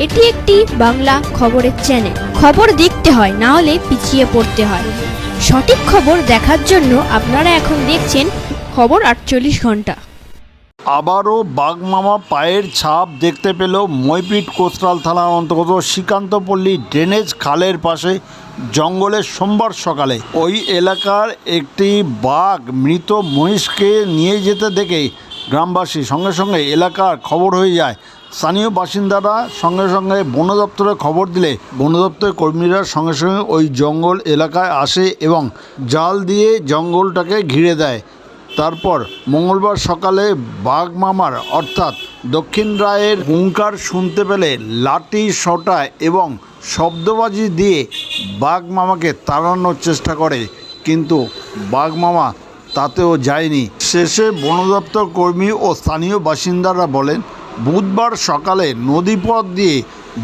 এটি একটি বাংলা খবরের চ্যানেল খবর দেখতে হয়, না হলে পিছিয়ে পড়তে হয়। সঠিক খবর দেখার জন্য আপনারা এখন দেখছেন খবর আটচল্লিশ ঘণ্টা। আবারও বাঘমামা পায়ের ছাপ দেখতে পেল মইপিট কোস্টাল থানার অন্তর্গত শ্রীকান্তপল্লী ড্রেনেজ খালের পাশে জঙ্গলে সোমবার সকালে। ওই এলাকার একটি বাঘ মৃত মহিষকে নিয়ে যেতে দেখে গ্রামবাসী সঙ্গে সঙ্গে এলাকার খবর হয়ে যায়। স্থানীয় বাসিন্দারা সঙ্গে সঙ্গে বন দপ্তরে খবর দিলে বন দপ্তরের কর্মীরা সঙ্গে সঙ্গে ওই জঙ্গল এলাকায় আসে এবং জাল দিয়ে জঙ্গলটাকে ঘিরে দেয়। তারপর মঙ্গলবার সকালে বাঘমামার অর্থাৎ দক্ষিণ রায়ের হুঙ্কার শুনতে পেলে লাঠি, সটা এবং শব্দবাজি দিয়ে বাঘমামাকে তাড়ানোর চেষ্টা করে। কিন্তু বাঘমামা তাতেও যায়নি। শেষে বন দপ্তর কর্মী ও স্থানীয় বাসিন্দারা বলেন বুধবার সকালে নদীপথ দিয়ে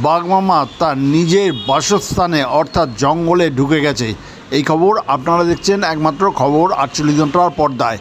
বাঘমামা তার নিজের বাসস্থানে অর্থাৎ জঙ্গলে ঢুকে গেছে। এই খবর আপনারা দেখছেন একমাত্র খবর আটচল্লিশ ঘণ্টার পর্দায়।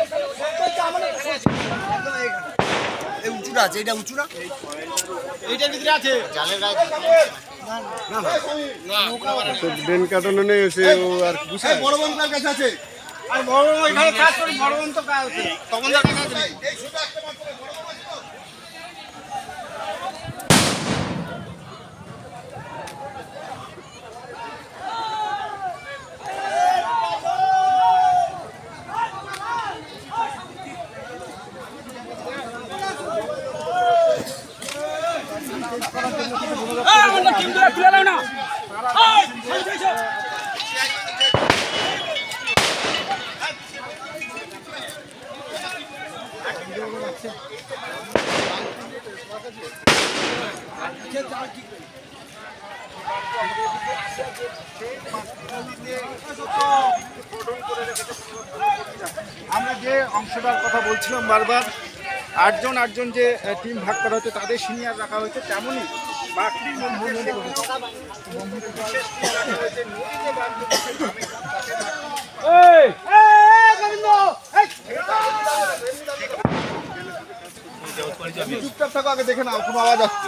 উঁচুটা আছে এটা উঁচু না? ড্রেন কাটানো নেই এসে ও আর বড় বোন কাছে আছে। আর বড় বড় এখানে কাজ করি বড় বোন তো কাজ তখন কাজ নেই আমরা যে অংশটার কথা বলছিলাম বারবার, আটজন আটজন যে টিম ভাগ করা হচ্ছে, তাদের সিনিয়র রাখা হয়েছে, তেমনই বাকি হয়েছে। তুমি চুপচাপ থাকো আগে দেখে নাও কোনো আওয়াজ আসছে।